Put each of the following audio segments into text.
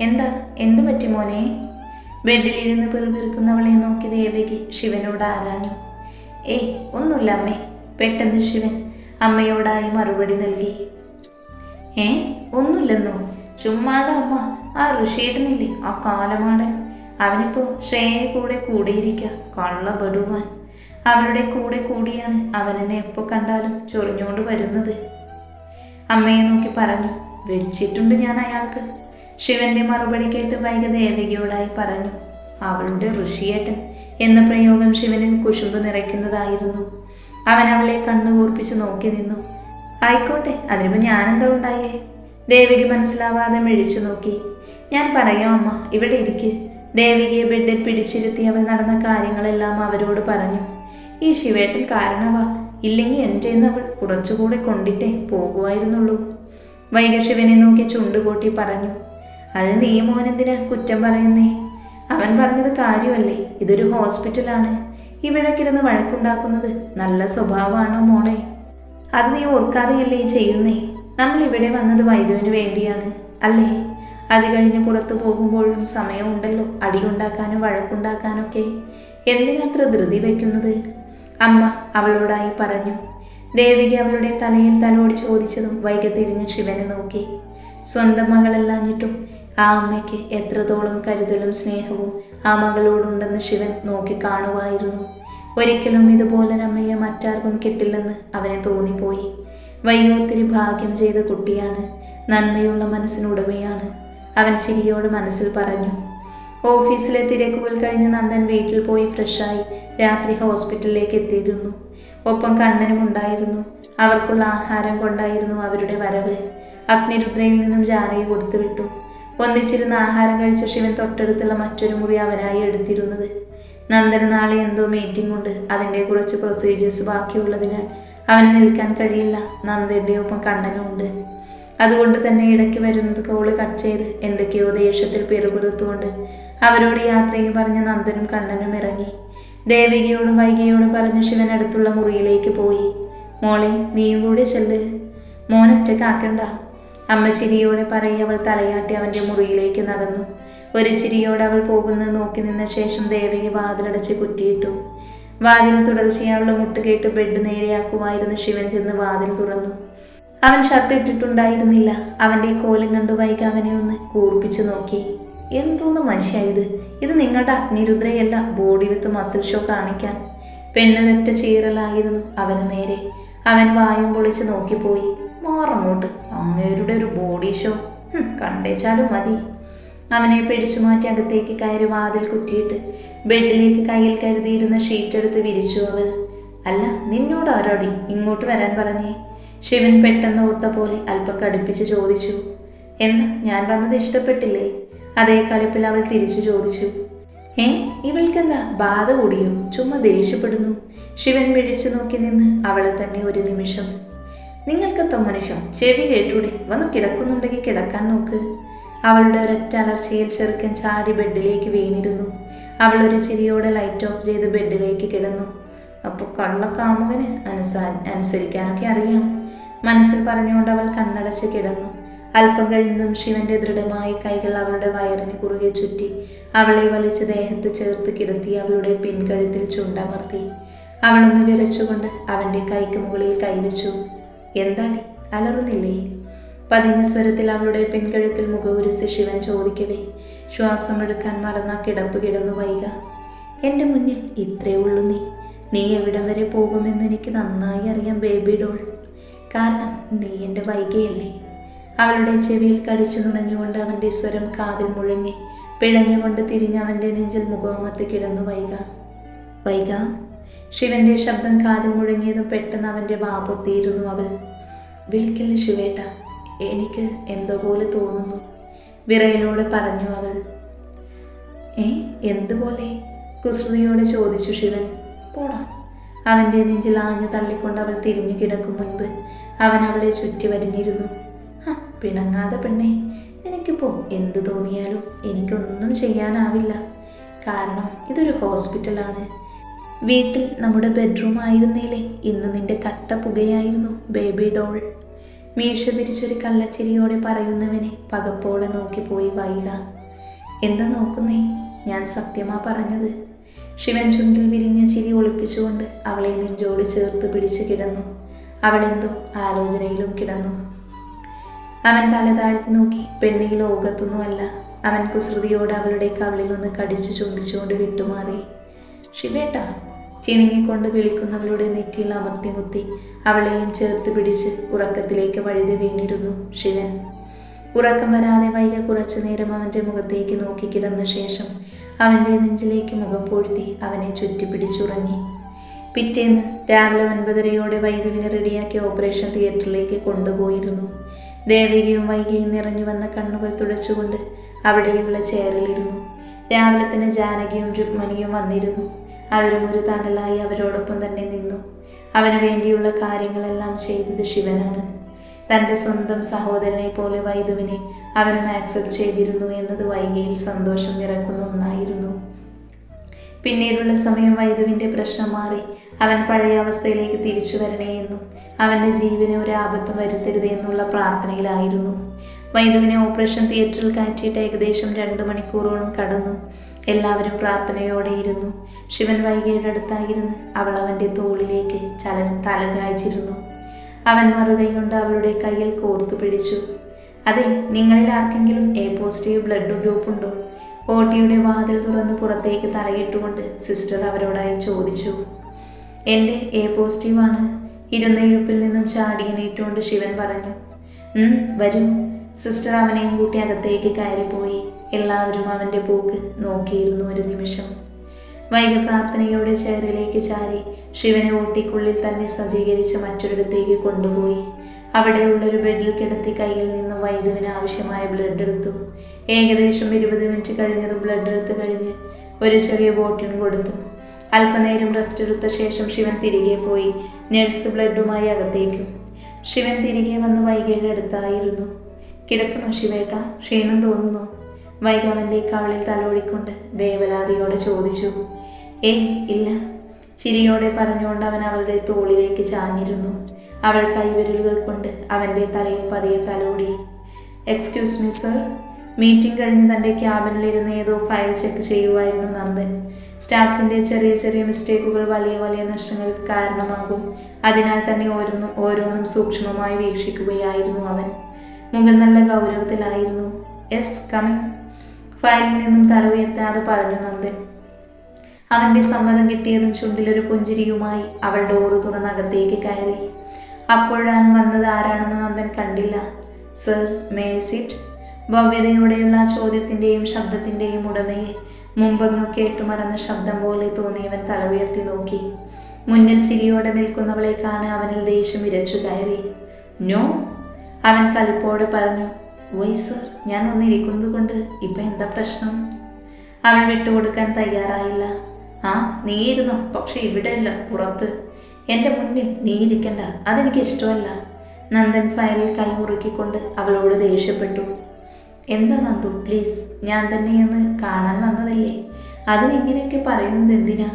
എന്താ? എന്തു പറ്റി മോനെ? ബെഡിലിരുന്ന് പിറുപിറുക്കുന്നവളെ നോക്കി ദേവകി ശിവനോട് ആരാഞ്ഞു. ഏയ് ഒന്നുമില്ല അമ്മേ. പെട്ടെന്ന് ശിവൻ അമ്മയോടായി മറുപടി നൽകി. ഏ ഒന്നുമില്ലെന്നോ? ചുമ്മാതെ അമ്മ. ആ ഋഷിയേട്ടനില്ലേ? ആ കാലമാടൻ. അവനിപ്പോ ശ്രേയെ കൂടെ കൂടിയിരിക്കുക കള്ള ബടുവാൻ. അവളുടെ കൂടെ കൂടിയാണ് അവനെന്നെ എപ്പോൾ കണ്ടാലും ചൊറിഞ്ഞുകൊണ്ട് വരുന്നത്. അമ്മയെ നോക്കി പറഞ്ഞു വെച്ചിട്ടുണ്ട് ഞാൻ അയാൾക്ക്. ശിവന്റെ മറുപടി കേട്ട് വൈക ദേവികയോടായി പറഞ്ഞു അവളുടെ ഋഷിയേട്ടൻ എന്ന പ്രയോഗം ശിവനിൽ കുശുമ്പ് നിറയ്ക്കുന്നതായിരുന്നു. അവൻ അവളെ കണ്ണു കൂർപ്പിച്ച് നോക്കി നിന്നു. ആയിക്കോട്ടെ അതിനിപ്പോ ഞാനെന്താ ഉണ്ടായേ? ദേവിക മനസ്സിലാവാതെ മിഴിച്ചു നോക്കി. ഞാൻ പറയാം അമ്മ ഇവിടെ ഇരിക്ക്. ദേവികയെ ബെഡിൽ പിടിച്ചിരുത്തി അവൾ നടന്ന കാര്യങ്ങളെല്ലാം അവരോട് പറഞ്ഞു. ഈ ശിവേട്ടൻ കാരണവാ. ഇല്ലെങ്കിൽ എന്റെ അവൾ കുറച്ചുകൂടെ കൊണ്ടിട്ടേ പോകുമായിരുന്നുള്ളൂ വൈകശിവനെ നോക്കി ചുണ്ടുകൂട്ടി പറഞ്ഞു. അത് നീ മോനെന്തിനാ കുറ്റം പറയുന്നേ? അവൻ പറഞ്ഞത് കാര്യമല്ലേ? ഇതൊരു ഹോസ്പിറ്റലാണ്. ഇവിടെ കിടന്ന് വഴക്കുണ്ടാക്കുന്നത് നല്ല സ്വഭാവമാണോ മോളെ? അത് നീ ഓർക്കാതെയല്ലേ ചെയ്യുന്നേ? നമ്മൾ ഇവിടെ വന്നത് വൈദ്യുവിന് വേണ്ടിയാണ് അല്ലേ? അത് കഴിഞ്ഞ് പുറത്തു പോകുമ്പോഴും സമയമുണ്ടല്ലോ അടിയുണ്ടാക്കാനും വഴക്കുണ്ടാക്കാനൊക്കെ. എന്തിനത്ര ധൃതി വയ്ക്കുന്നത്? അമ്മ അവളോടായി പറഞ്ഞു. ദേവിക അവളുടെ തലയിൽ തലോടി ചോദിച്ചതും വൈക തിരിഞ്ഞ് ശിവനെ നോക്കി. സ്വന്തം മകളല്ലാഞ്ഞിട്ടും ആ അമ്മയ്ക്ക് എത്രത്തോളം കരുതലും സ്നേഹവും ആ മകളോടുണ്ടെന്ന് ശിവൻ നോക്കി കാണുമായിരുന്നു ഒരിക്കലും ഇതുപോലൊരമ്മയെ മറ്റാർക്കും കിട്ടില്ലെന്ന് അവനെ തോന്നിപ്പോയി. വയ്യോത്തിരി ഭാഗ്യം ചെയ്ത കുട്ടിയാണ്. നന്മയുള്ള മനസ്സിനുടമയാണ്. അവൻ ചിരിയോട് മനസ്സിൽ പറഞ്ഞു ഓഫീസിലെ തിരക്കുകൾ കഴിഞ്ഞ് നന്ദൻ വീട്ടിൽ പോയി ഫ്രഷായി രാത്രി ഹോസ്പിറ്റലിലേക്ക് എത്തിയിരുന്നു. ഒപ്പം കണ്ണനും ഉണ്ടായിരുന്നു. അവർക്കുള്ള ആഹാരം കൊണ്ടായിരുന്നു അവരുടെ വരവ്. അഗ്നിരുദ്രയിൽ നിന്നും ജാനകി കൊടുത്തു വിട്ടു ഒന്നിച്ചിരുന്ന് ആഹാരം കഴിച്ച ശിവൻ തൊട്ടടുത്തുള്ള മറ്റൊരു മുറി അവനായി എടുത്തിരുന്നത്. നന്ദന് നാളെ എന്തോ മീറ്റിംഗ് ഉണ്ട്. അതിന്റെ കുറച്ച് പ്രൊസീജിയേഴ്സ് ബാക്കിയുള്ളതിനാൽ അവന് നിൽക്കാൻ കഴിയില്ല. നന്ദന്റെ ഒപ്പം കണ്ണനും ഉണ്ട്. അതുകൊണ്ട് തന്നെ ഇടയ്ക്ക് വരുന്നത് കോൾ കട്ട് ചെയ്ത് എന്തൊക്കെയോ ദേഷ്യത്തിൽ പിറുപിറുത്തുകൊണ്ട് അവരോട് യാത്രയ്ക്ക് പറഞ്ഞ് നന്ദനും കണ്ണനും ഇറങ്ങി. ദേവികയോടും വൈകിയോടും പറഞ്ഞ് ശിവൻ അടുത്തുള്ള മുറിയിലേക്ക് പോയി. മോളെ നീയും കൂടെ ചെല്ല്. മോനൊറ്റക്കാക്കണ്ട അമ്മ ചിരിയോടെ പറയി അവൾ തലയാട്ടി അവന്റെ മുറിയിലേക്ക് നടന്നു. ഒരു ചിരിയോടെ അവൾ പോകുന്നത് നോക്കി നിന്ന ശേഷം ദേവകി വാതിലടച്ച് കുറ്റിയിട്ടു. വാതിൽ തുടർച്ചയായുള്ള മുട്ട് കേട്ട് ബെഡ് നേരെയാക്കുമായിരുന്നു ശിവൻ ചെന്ന് വാതിൽ തുറന്നു. അവൻ ഷർട്ട് ഇട്ടിട്ടുണ്ടായിരുന്നില്ല. അവന്റെ കോലം കണ്ടു വൈക അവനെ ഒന്ന് കൂർപ്പിച്ചു നോക്കി. എന്തോന്ന് മനുഷ്യ ഇത്? ഇത് നിങ്ങളുടെ അഗ്നിരുദ്രയല്ല ബോഡി വിത്ത് മസിൽ ഷോ കാണിക്കാൻ. പെണ്ണുരറ്റ ചീറലായിരുന്നു അവന് നേരെ. അവൻ വായും പൊളിച്ച് നോക്കിപ്പോയി. മാറങ്ങോട്ട്. അങ്ങേരുടെ ഒരു ബോഡി ഷോ കണ്ടേച്ചാലും മതി. അവനെ പിടിച്ചു മാറ്റി അകത്തേക്ക് കയറി വാതിൽ കുറ്റിയിട്ട് ബെഡിലേക്ക് കയ്യിൽ കരുതിയിരുന്ന ഷീറ്റ് എടുത്ത് വിരിച്ചു അവൾ. അല്ല നിന്നോട് ആരോടി ഇങ്ങോട്ട് വരാൻ പറഞ്ഞേ? ശിവൻ പെട്ടെന്ന് ഓർത്ത പോലെ അല്പം കടുപ്പിച്ച് ചോദിച്ചു. എന്താ ഞാൻ വന്നത് ഇഷ്ടപ്പെട്ടില്ലേ? അതേ കലിപ്പിൽ അവൾ തിരിച്ചു ചോദിച്ചു. ഏ ഇവൾക്കെന്താ ബാധ കൂടിയോ? ചുമ്മാ ദേഷ്യപ്പെടുന്നു. ശിവൻ മിഴിച്ചു നോക്കി നിന്ന് അവളെ തന്നെ ഒരു നിമിഷം നിങ്ങൾക്കെന്താ മനുഷ്യൻ ചെവി കേട്ടൂടെ? വന്ന് കിടക്കുന്നുണ്ടെങ്കിൽ കിടക്കാൻ നോക്ക്. അവളുടെ ഒരൊറ്റ അലർച്ചയിൽ ചെറുക്കൻ ചാടി ബെഡിലേക്ക് വീണിരുന്നു. അവൾ ഒരു ചിരിയോടെ ലൈറ്റ് ഓഫ് ചെയ്ത് ബെഡിലേക്ക് കിടന്നു. അപ്പോൾ കള്ളക്കാമുകന് അനുസാ അനുസരിക്കാനൊക്കെ അറിയാം. മനസ്സിൽ പറഞ്ഞുകൊണ്ട് അവൾ കണ്ണടച്ച് കിടന്നു. അല്പം കഴിഞ്ഞതും ശിവന്റെ ദൃഢമായ കൈകൾ അവളുടെ വയറിന് കുറുകെ ചുറ്റി അവളെ വലിച്ച് ദേഹത്ത് ചേർത്ത് കിടത്തി അവളുടെ പിൻകഴുത്തിൽ ചുണ്ടമർത്തി. അവളൊന്ന് വിറച്ചുകൊണ്ട് അവന്റെ കൈക്ക് മുകളിൽ കൈവച്ചു. എന്താടി അലറുന്നില്ലേ? പതിഞ്ഞ സ്വരത്തിൽ അവളുടെ പെൺകഴുത്തിൽ മുഖവുരസി ശിവൻ ചോദിക്കവേ ശ്വാസമെടുക്കാൻ മറന്ന കിടപ്പ് കിടന്നു വൈക. എന്റെ മുന്നിൽ ഇത്രേ ഉള്ളൂ നീ നീ എവിടം വരെ പോകുമെന്ന് എനിക്ക് നന്നായി അറിയാം ബേബി ഡോൾ. കാരണം നീ എന്റെ വൈകയല്ലേ. അവളുടെ ചെവിയിൽ കടിച്ചു നുണഞ്ഞുകൊണ്ട് അവന്റെ സ്വരം കാതിൽ മുഴങ്ങി പിഴഞ്ഞുകൊണ്ട് തിരിഞ്ഞ് അവന്റെ നെഞ്ചിൽ മുഖമത്ത് കിടന്നു വൈക. വൈക? ശിവന്റെ ശബ്ദം കാതിൽ മുഴങ്ങിയതും പെട്ടെന്ന് അവന്റെ വാ പൊത്തിയിരുന്നു അവൾ. വിളിക്കല്ലേ ശിവേട്ട? എനിക്ക് എന്തോ പോലെ തോന്നുന്നു? വിറയലോടെ പറഞ്ഞു അവൾ. ഏ എന്തുപോലെ? കുസൃതിയോട് ചോദിച്ചു ശിവൻ. പോടാ. അവന്റെ നെഞ്ചിൽ ആഞ്ഞു തള്ളിക്കൊണ്ട് അവൾ തിരിഞ്ഞു കിടക്കും മുൻപ് അവൻ അവളെ ചുറ്റി വരിഞ്ഞിരുന്നു. ഹ പിണങ്ങാതെ പെണ്ണേ. നിനക്കിപ്പോൾ എന്തു തോന്നിയാലും എനിക്കൊന്നും ചെയ്യാനാവില്ല. കാരണം ഇതൊരു ഹോസ്പിറ്റലാണ്. വീട്ടിൽ നമ്മുടെ ബെഡ്റൂം ആയിരുന്നില്ലേ? ഇന്ന് നിന്റെ കട്ട പുകയായിരുന്നു ബേബി ഡോൾ മീശ പിരിച്ചൊരു കള്ളച്ചിരിയോടെ പറയുന്നവനെ പകപ്പോടെ നോക്കിപ്പോയി വൈക. എന്താ നോക്കുന്നേ? ഞാൻ സത്യമാ പറഞ്ഞത്. ശിവൻ ചുണ്ടിൽ വിരിഞ്ഞ ചിരി ഒളിപ്പിച്ചുകൊണ്ട് അവളെ നെഞ്ചോട് ചേർത്ത് പിടിച്ചു കിടന്നു. അവളെന്തോ ആലോചനയിലും കിടന്നു. അവൻ തല താഴ്ത്തി നോക്കി പെണ്ണിയിൽ ഓകത്തൊന്നുമല്ല അവൻ കുസൃതിയോട് അവളുടെ കവളിൽ ഒന്ന് കടിച്ചു ചുംബിച്ചുകൊണ്ട് വിട്ടുമാറി. ശിവേട്ട ചിണുങ്ങിക്കൊണ്ട് വിളിക്കുന്നവളുടെ നെറ്റിയിൽ അമർത്തി മുത്തി അവളെയും ചേർത്ത് പിടിച്ച് ഉറക്കത്തിലേക്ക് വഴുതി വീണിരുന്നു ശിവൻ. ഉറക്കം വരാതെ വൈകി കുറച്ചു നേരം അവന്റെ മുഖത്തേക്ക് നോക്കിക്കിടന്ന ശേഷം അവന്റെ നെഞ്ചിലേക്ക് മുഖം പൊഴുത്തി അവനെ ചുറ്റിപ്പിടിച്ചുറങ്ങി പിറ്റേന്ന് രാവിലെ ഒൻപതരയോടെ വൈദ്യുവിനെ റെഡിയാക്കി ഓപ്പറേഷൻ തിയേറ്ററിലേക്ക് കൊണ്ടുപോയിരുന്നു. ദേവികയും വൈകിയും നിറഞ്ഞു വന്ന കണ്ണുകൾ തുടച്ചുകൊണ്ട് അവിടെയുള്ള ചെയറിലിരുന്നു. രാവിലെ തന്നെ ജാനകിയും രുക്മണിയും വന്നിരുന്നു. അവരും ഒരു തണലായി അവരോടൊപ്പം തന്നെ നിന്നു. അവന് വേണ്ടിയുള്ള കാര്യങ്ങളെല്ലാം ചെയ്തത് ശിവനാണ്. തന്റെ സ്വന്തം സഹോദരനെ പോലെ വൈദുവിനെ അവനും ആക്സെപ്റ്റ് ചെയ്തിരുന്നു എന്നത് വൈകിയിൽ സന്തോഷം നിറക്കുന്ന ഒന്നായിരുന്നു. പിന്നീടുള്ള സമയം വൈദുവിന്റെ പ്രശ്നം മാറി. അവൻ പഴയ അവസ്ഥയിലേക്ക് തിരിച്ചു വരണേ എന്നും അവന്റെ ജീവന് ഒരു ആപത്തും വരുത്തരുത് എന്നുള്ള പ്രാർത്ഥനയിലായിരുന്നു. വൈദുവിനെ ഓപ്പറേഷൻ തിയേറ്ററിൽ കയറ്റിയിട്ട് ഏകദേശം രണ്ട് മണിക്കൂറോളം കടന്നു. എല്ലാവരും പ്രാർത്ഥനയോടെ ഇരുന്നു. ശിവൻ വൈകിയുടെ അടുത്തായിരുന്നു അവൾ അവന്റെ തോളിലേക്ക് ചല തലചായ്ച്ചിരുന്നു. അവൻ മറുകൈകൊണ്ട് അവളുടെ കയ്യിൽ കോർത്തു പിടിച്ചു. അതെ നിങ്ങളിൽ ആർക്കെങ്കിലും എ പോസിറ്റീവ് ബ്ലഡ് ഗ്രൂപ്പ് ഉണ്ടോ ഓട്ടിയുടെ വാതിൽ തുറന്ന് പുറത്തേക്ക് തലയിട്ടുകൊണ്ട് സിസ്റ്റർ അവരോടായി ചോദിച്ചു. എന്റെ എ പോസിറ്റീവാണ് ഇരുന്ന ഇരുപ്പിൽ നിന്നും ചാടിയനേറ്റുകൊണ്ട് ശിവൻ പറഞ്ഞു. "ഉം, വരൂ. സിസ്റ്റർ അവനെയും കൂട്ടി അകത്തേക്ക് കയറിപ്പോയി. എല്ലാവരും അവന്റെ പോക്ക് നോക്കിയിരുന്നു ഒരു നിമിഷം. വൈകി പ്രാർത്ഥനയോടെ ചെയറിലേക്ക് ചാരി ശിവനെ ഓട്ടിക്കുള്ളിൽ തന്നെ സജ്ജീകരിച്ച് മറ്റൊരിടത്തേക്ക് കൊണ്ടുപോയി. അവിടെയുള്ളൊരു ബെഡിൽ കിടത്തി കയ്യിൽ നിന്ന് വൈദ്യുവിന് ആവശ്യമായ ബ്ലഡ് എടുത്തു. ഏകദേശം ഇരുപത് മിനിറ്റ് കഴിഞ്ഞതും ബ്ലഡ് എടുത്ത് കഴിഞ്ഞ് ഒരു ചെറിയ ബോട്ടിലും കൊടുത്തു. അല്പനേരം റെസ്റ്റ് എടുത്ത ശേഷം ശിവൻ തിരികെ പോയി നഴ്സ് ബ്ലഡുമായി അകത്തേക്കും. ശിവൻ തിരികെ വന്ന് വൈകിയുടെ അടുത്തായിരുന്നു. കിടക്കണോ ശിവേട്ട? ക്ഷീണം തോന്നുന്നു? വൈക അവന്റെ കവളിൽ തലോടിക്കൊണ്ട് വേവലാതിയോടെ ചോദിച്ചു ഏ ഇല്ല. ചിരിയോടെ പറഞ്ഞുകൊണ്ട് അവൻ അവളുടെ തോളിലേക്ക് ചാഞ്ഞിരുന്നു. അവൾ കൈവിരലുകൾ കൊണ്ട് അവന്റെ തലയിൽ പതിയെ തലോടി. എക്സ്ക്യൂസ് മീ സർ മീറ്റിംഗ് കഴിഞ്ഞ് തന്റെ ക്യാബിനിലിരുന്ന് ഏതോ ഫയൽ ചെക്ക് ചെയ്യുമായിരുന്നു നന്ദൻ. സ്റ്റാഫ്സിന്റെ ചെറിയ ചെറിയ മിസ്റ്റേക്കുകൾ വലിയ വലിയ നഷ്ടങ്ങൾക്ക് കാരണമാകും. അതിനാൽ തന്നെ ഓരോന്നും ഓരോന്നും സൂക്ഷ്മമായി വീക്ഷിക്കുകയായിരുന്നു അവൻ. മുഖം നല്ല ഗൗരവത്തിലായിരുന്നു. എസ് കമ്മിങ് ഫയലിൽ നിന്നും തല ഉയർത്താതെ പറഞ്ഞു നന്ദൻ അവന്റെ സമ്മതം കിട്ടിയതും ചുണ്ടിലൊരു പുഞ്ചിരിയുമായി അവൾ ഡോറ് തുറന്നകത്തേക്ക് കയറി. അപ്പോഴാണ് വന്നത് ആരാണെന്ന് നന്ദൻ കണ്ടില്ല. സർ മേസിറ്റ് ഭവ്യതയോടെയുള്ള ആ ചോദ്യത്തിന്റെയും ശബ്ദത്തിന്റെയും ഉടമയെ മുമ്പങ്ങ് കേട്ടുമറന്ന ശബ്ദം പോലെ തോന്നിയവൻ തല ഉയർത്തി നോക്കി. മുന്നിൽ ചിരിയോടെ നിൽക്കുന്നവളെ കാണാൻ അവനിൽ ദേഷ്യം ഇരച്ചു കയറി. നോ? അവൻ കലിപ്പോടെ പറഞ്ഞു. വൈ സർ ഞാൻ വന്നിരിക്കുന്നത് കൊണ്ട് ഇപ്പം എന്താ പ്രശ്നം? അവൾ വിട്ടുകൊടുക്കാൻ തയ്യാറായില്ല. ആ നീ ഇരുന്നോ പക്ഷെ ഇവിടെയല്ല പുറത്ത്. എന്റെ മുന്നിൽ നീ ഇരിക്കണ്ട അതെനിക്ക് ഇഷ്ടമല്ല. നന്ദൻ ഫയലിൽ കൈമുറുക്കിക്കൊണ്ട് അവളോട് ദേഷ്യപ്പെട്ടു. എന്താ നന്ദു പ്ലീസ് ഞാൻ തന്നെയൊന്ന് കാണാൻ വന്നതല്ലേ? അതിനിങ്ങനെയൊക്കെ പറയുന്നത് എന്തിനാ?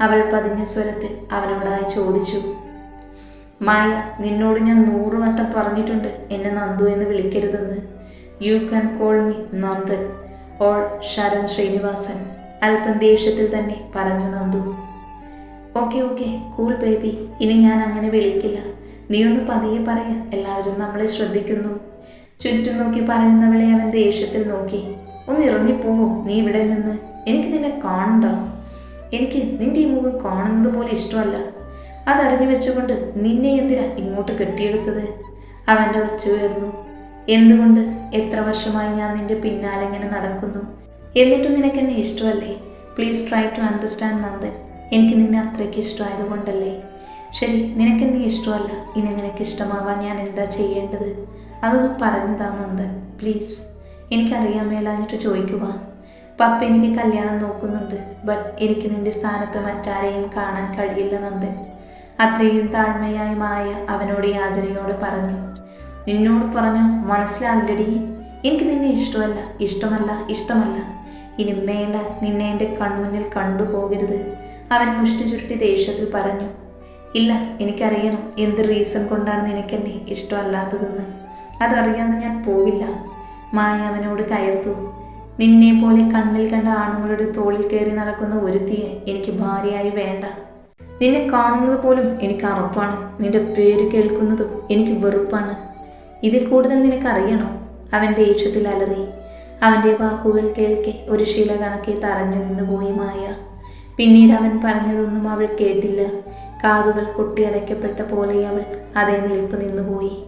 അവൾ പതിഞ്ഞ സ്വരത്തിൽ അവനോടായി ചോദിച്ചു. മായ നിന്നോട് ഞാൻ നൂറ് വട്ടം പറഞ്ഞിട്ടുണ്ട് എന്നെ നന്ദു എന്ന് വിളിക്കരുതെന്ന്. You can call me Nandan or Sharan Srinivasan. അല്പം ദേഷ്യത്തിൽ തന്നെ പറഞ്ഞു Nandu. Okay okay cool baby ഇനി ഞാൻ അങ്ങനെ വിളിക്കില്ല. നീ ഒന്ന് പതിയെ പറയാ. എല്ലാവരും നമ്മളെ ശ്രദ്ധിക്കുന്നു. ചുറ്റും നോക്കി പറയുന്നവളെ അവൻ ദേഷ്യത്തിൽ നോക്കി. ഒന്ന് ഇറങ്ങിപ്പോവോ നീ ഇവിടെ നിന്ന്? എനിക്ക് നിന്നെ കാണണ്ട? എനിക്ക് നിന്റെ ഈ മുഖം കാണുന്നത് പോലെ ഇഷ്ടമല്ല. അതറിഞ്ഞു വെച്ചുകൊണ്ട് നിന്നെ എന്തിനാ ഇങ്ങോട്ട് കെട്ടിയെടുത്തത്? അവന്റെ ഒച്ച ഉയർന്നു. എന്തുകൊണ്ട് എത്ര വർഷമായി ഞാൻ നിന്റെ പിന്നാലെ ഇങ്ങനെ നടക്കുന്നു? എന്നിട്ടും നിനക്ക് എന്നെ ഇഷ്ടമല്ലേ? Please try to understand Nandan. എനിക്ക് നിന്നെ അത്രയ്ക്ക് ഇഷ്ടമായതുകൊണ്ടല്ലേ? ശരി നിനക്ക് എന്നെ ഇഷ്ടമല്ല. ഇനി നിനക്ക് ഇഷ്ടമാവാൻ ഞാൻ എന്താ ചെയ്യേണ്ടത്? അതൊന്ന് പറഞ്ഞതാ നന്ദൻ. പ്ലീസ് എനിക്കറിയാൻ മേലാഞ്ഞിട്ട് ചോദിക്കുക പപ്പ എനിക്ക് കല്യാണം നോക്കുന്നുണ്ട് ബട്ട് എനിക്ക് നിന്റെ സ്ഥാനത്ത് മറ്റാരെയും കാണാൻ കഴിയില്ല നന്ദൻ. അത്രയും താഴ്മയായി മായ അവനോട് യാചനയോട് പറഞ്ഞു നിന്നോട് പറഞ്ഞു മനസ്സിലാവില്ലടി. എനിക്ക് നിന്നെ ഇഷ്ടമല്ല ഇഷ്ടമല്ല ഇഷ്ടമല്ല. ഇനി മേല നിന്നെ എന്റെ കൺമുന്നിൽ കണ്ടുപോകരുത് അവൻ മുഷ്ടി ചുരുട്ടി ദേഷ്യത്തിൽ പറഞ്ഞു. ഇല്ല എനിക്കറിയണം എന്ത് റീസൺ കൊണ്ടാണ് നിനക്കെന്നെ ഇഷ്ടമല്ലാത്തതെന്ന്. അതറിയാതെ ഞാൻ പോവില്ല. മായ അവനോട് കയർത്തു. നിന്നെ പോലെ കണ്ണിൽ കണ്ട ആണുങ്ങളുടെ തോളിൽ കയറി നടക്കുന്ന ഒരുത്തിയെ എനിക്ക് ഭാര്യയായി വേണ്ട. നിന്നെ കാണുന്നത് പോലും എനിക്ക് അറപ്പാണ്. നിന്റെ പേര് കേൾക്കുന്നതും എനിക്ക് വെറുപ്പാണ്. ഇതിൽ കൂടുതൽ നിനക്കറിയണോ? അവൻ ദേഷ്യത്തിൽ അലറി. അവന്റെ വാക്കുകൾ കേൾക്കെ ഒരു ശില കണക്കെ തറഞ്ഞു നിന്ന് പോയി മായ. പിന്നീട് അവൻ പറഞ്ഞതൊന്നും അവൾ കേട്ടില്ല. കാതുകൾ കൊട്ടിയടയ്ക്കപ്പെട്ട പോലെ അവൾ അതേ നിൽപ്പ് നിന്നുപോയി